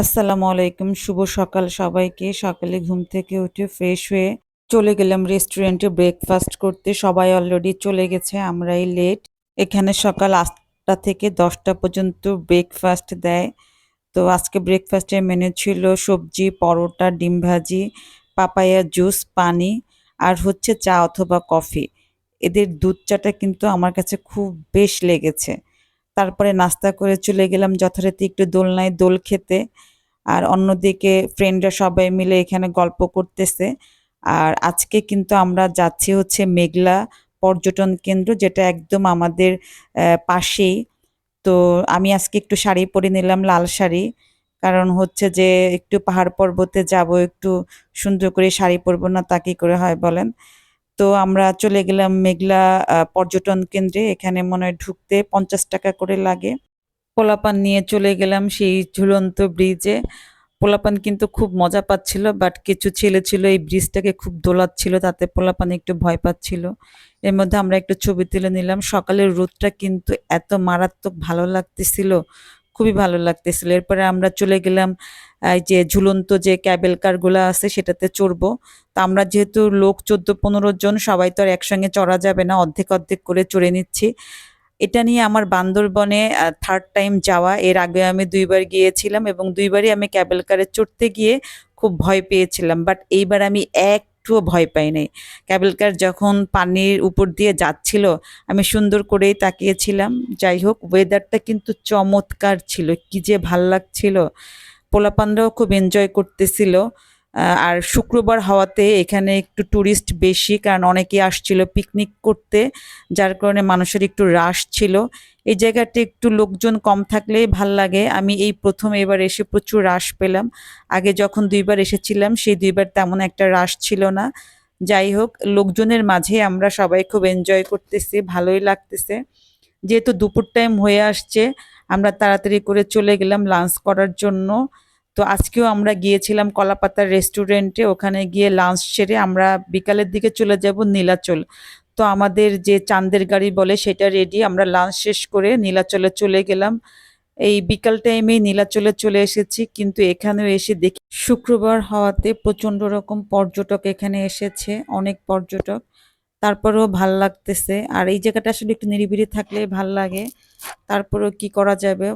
আসসালামু আলাইকুম, শুভ সকাল সবাইকে। সকালে ঘুম থেকে উঠে ফ্রেশ হয়ে চলে গেলাম রেস্টুরেন্টে ব্রেকফাস্ট করতে। সবাই অলরেডি চলে গেছে, আমরাই লেট এখানে সকাল আটটা থেকে দশটা পর্যন্ত ব্রেকফাস্ট দেয়। তো আজকে ব্রেকফাস্টের মেনু ছিল সবজি, পরোটা, ডিম ভাজি, পাপায়া জুস পানি আর হচ্ছে চা অথবা কফি এদের দুধ চাটা কিন্তু আমার কাছে খুব বেশ লেগেছে। তারপরে নাস্তা করে চলে গেলাম যথারীতি একটু দোলনায় দোল খেতে। আর অন্যদিকে ফ্রেন্ডরা সবাই মিলে এখানে গল্প করতেছে। আর আজকে কিন্তু আমরা যাচ্ছি হচ্ছে মেঘলা পর্যটন কেন্দ্র যেটা একদম আমাদের পাশেই। তো আমি আজকে একটু শাড়ি পরে নিলাম লাল শাড়ি। কারণ হচ্ছে যে একটু পাহাড় পর্বতে যাব, একটু সুন্দর করে শাড়ি পরবো না তা কি করে হয় বলেন। তো আমরা চলে গেলাম মেঘলা পর্যটন কেন্দ্রে। এখানে মনে হয় ঢুকতে পঞ্চাশ টাকা করে লাগে। পোলাপান নিয়ে চলে গেলাম সেই ঝুলন্ত ব্রিজে। পোলাপান কিন্তু খুব মজা পাচ্ছিল, বাট কিছু ছেলে ছিল, এই ব্রিজটাকে খুব দোলাচ্ছিল, তাতে পোলাপান একটু ভয় পাচ্ছিল। এর মধ্যে আমরা একটু ছবি তুলে নিলাম। সকালের রোদটা কিন্তু এত মারাত্মক ভালো লাগতেছিল। খুবই ভালো লাগতেছিল। এরপরে আমরা চলে গেলাম এই যে ঝুলন্ত যে ক্যাবেল কারগুলো আছে সেটাতে চড়বো। তা আমরা যেহেতু লোক চোদ্দ পনেরো জন, সবাই তো আর একসঙ্গে চড়া যাবে না, অর্ধেক অর্ধেক করে চড়ে নিচ্ছি। এটা নিয়ে আমার বান্দরবনে থার্ড টাইম যাওয়া। এর আগে আমি দুইবার গিয়েছিলাম এবং দুইবারই আমি ক্যাবেল কারে চড়তে গিয়ে খুব ভয় পেয়েছিলাম। বাট এইবার আমি একটুও ভয় পাই নাই। ক্যাবেল কার যখন পানির উপর দিয়ে যাচ্ছিল, আমি সুন্দর করেই তাকিয়েছিলাম। যাই হোক ওয়েদারটা কিন্তু চমৎকার ছিল, কি যে ভালো লাগছিল। পোলাপানরাও খুব এনজয় করতেছিল। আর শুক্রবার হওয়াতে এখানে একটু টুরিস্ট বেশি, কারণ অনেকে আসছিল পিকনিক করতে, যার কারণে মানুষের একটু রাশ ছিল। এই জায়গাটা একটু লোকজন কম থাকলেই ভালো লাগে। আমি এই প্রথম এবার এসে প্রচুর রাশ পেলাম। আগে যখন দুইবার এসেছিলাম, সেই দুইবার তেমন একটা রাশ ছিল না। যাই হোক, লোকজনের মাঝে আমরা সবাই খুব এনজয় করতেছি, ভালোই লাগতেছে। যেহেতু দুপুর টাইম হয়ে আসছে, আমরা তাড়াতাড়ি করে চলে গেলাম লাঞ্চ করার জন্য। তো আজকেও আমরা গিয়েছিলাম কলাপাতার রেস্টুরেন্টে ওখানে গিয়ে লাঞ্চ সেরে আমরা বিকালের দিকে চলে যাব নীলাচল। তো আমাদের যে চাঁদের গাড়ি বলে সেটা রেডি আমরা লাঞ্চ শেষ করে নীলাচলে চলে গেলাম। এই বিকাল টাইমে নীলাচলে চলে এসেছি, কিন্তু এখানেও এসে দেখি শুক্রবার হওয়াতে প্রচণ্ড রকম পর্যটক এখানে এসেছে, অনেক পর্যটক। তারপরেও ভালো লাগতেছে। আর এই জায়গাটা আসলে একটু নিরিবিলি থাকলে ভালো লাগে। তারপরেও কি করা যাবে?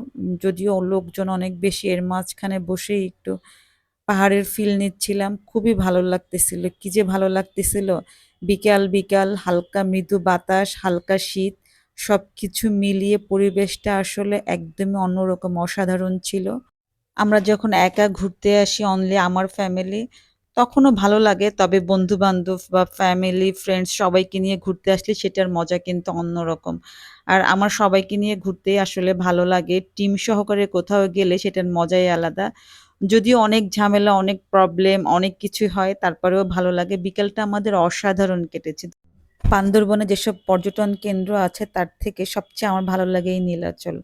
যদিও লোকজন অনেক বেশি, এর মাঝখানে বসেই একটু পাহাড়ের ফিল নিচ্ছিলাম, খুবই ভালো লাগতেছিল। কি যে ভালো লাগতেছিল? বিকাল বিকাল, হালকা মৃদু বাতাস, হালকা শীত, সবকিছু মিলিয়ে পরিবেশটা আসলে একদমই অন্যরকম, অসাধারণ ছিল। আমরা যখন একা ঘুরতে আসি অনলি আমার ফ্যামিলি তখনও ভালো লাগে, তবে বন্ধু বান্ধব বা ফ্যামিলি ফ্রেন্ডস সবাইকে নিয়ে ঘুরতে আসলে সেটার মজা কিন্তু অন্যরকম। আর আমার সবাইকে নিয়ে ঘুরতেই আসলে ভালো লাগে। টিম সহকারে কোথাও গেলে সেটার মজাই আলাদা। যদিও অনেক ঝামেলা, অনেক প্রবলেম অনেক কিছু হয়, তারপরেও ভালো লাগে। বিকেলটা আমাদের অসাধারণ কেটেছে। বান্দরবনে যেসব পর্যটন কেন্দ্র আছে, তার থেকে সবচেয়ে আমার ভালো লাগে এই নীলাচল।